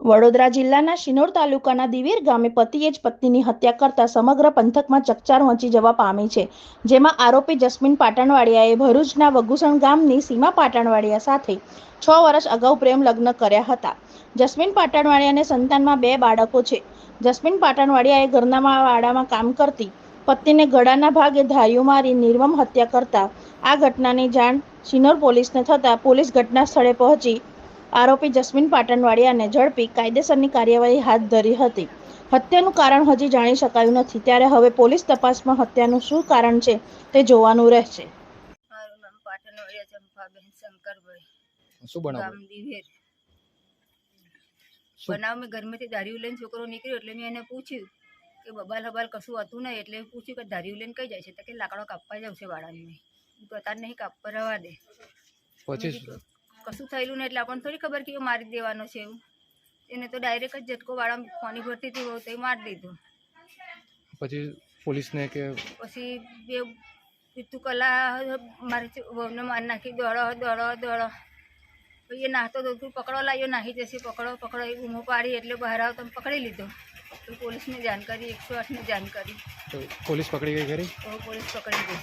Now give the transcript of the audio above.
વડોદરા જિલ્લાના શિનોર તાલુકાના દિવેર ગામે પતિએ જ પત્નીની હત્યા કરતા સમગ્ર પંથકમાં ચકચાર મચી જવા પામી છે. જેમાં આરોપી જસ્મીન પાટણવાડિયાએ ભરૂચના વગુસણ ગામની સીમા પાટણવાડિયા સાથે છ વર્ષ અગાઉ પ્રેમ લગ્ન કર્યા હતા. જસ્મીન પાટણવાડિયાને સંતાનમાં બે બાળકો છે. જસ્મીન પાટણવાડિયાએ ઘરના વાડામાં કામ કરતી પત્નીને ગળાના ભાગે ધાર્યું મારી નિર્મમ હત્યા કરતા આ ઘટનાની જાણ શિનોર પોલીસને થતાં પોલીસ ઘટના સ્થળે પહોંચી આરોપી જસ્મીન પાટણવાડિયાને ઝડપી કાયદેસરની કાર્યવાહી હાથ ધરી હતી. હત્યાનું કારણ હજી જાણી શકાયું નથી. ત્યારે હવે પોલીસ તપાસમાં હત્યાનું શું કારણ છે તે જોવાનું રહેશે. મારું નામ પાટણવાડિયા ચંપાબેન શંકરભાઈ. શું બનાવ? બનાવ મેં ઘરમાંથી ધાર્યું લઈને છોકરો નીકળ્યો એટલે મેં એને પૂછ્યું કે બબાલ હબાલ કશું હતું નહીં એટલે પૂછ્યું કે ધાર્યું લઈને કઈ જાય છે? તો કે લાકડો કાપવા જાવ છે વાળાને. અત્યારે નહીં કાપવા રવા દે. પછી કશું થયેલું નહીં એટલે આપણને થોડી ખબર કે એ મારી દેવાનો છે એવું. એને તો ડાયરેક્ટ જ ઝટકો વાળા પાણી ભરતી હતી તો એ મારી દીધું. પછી પોલીસને કે પછી બે પીતું કલા મારી વહુને મારી નાખી દોડો દોડો દોડો. એ નાહતો તો તું પકડો લાવ્યો નાહી જશે પકડો પકડો એ બૂમો પાડી એટલે બહાર આવતો પકડી લીધો. તો પોલીસને જાણ કરી એકસો આઠને જાણ કરી. પોલીસ પકડી ગઈ ખરી પોલીસ પકડી ગઈ.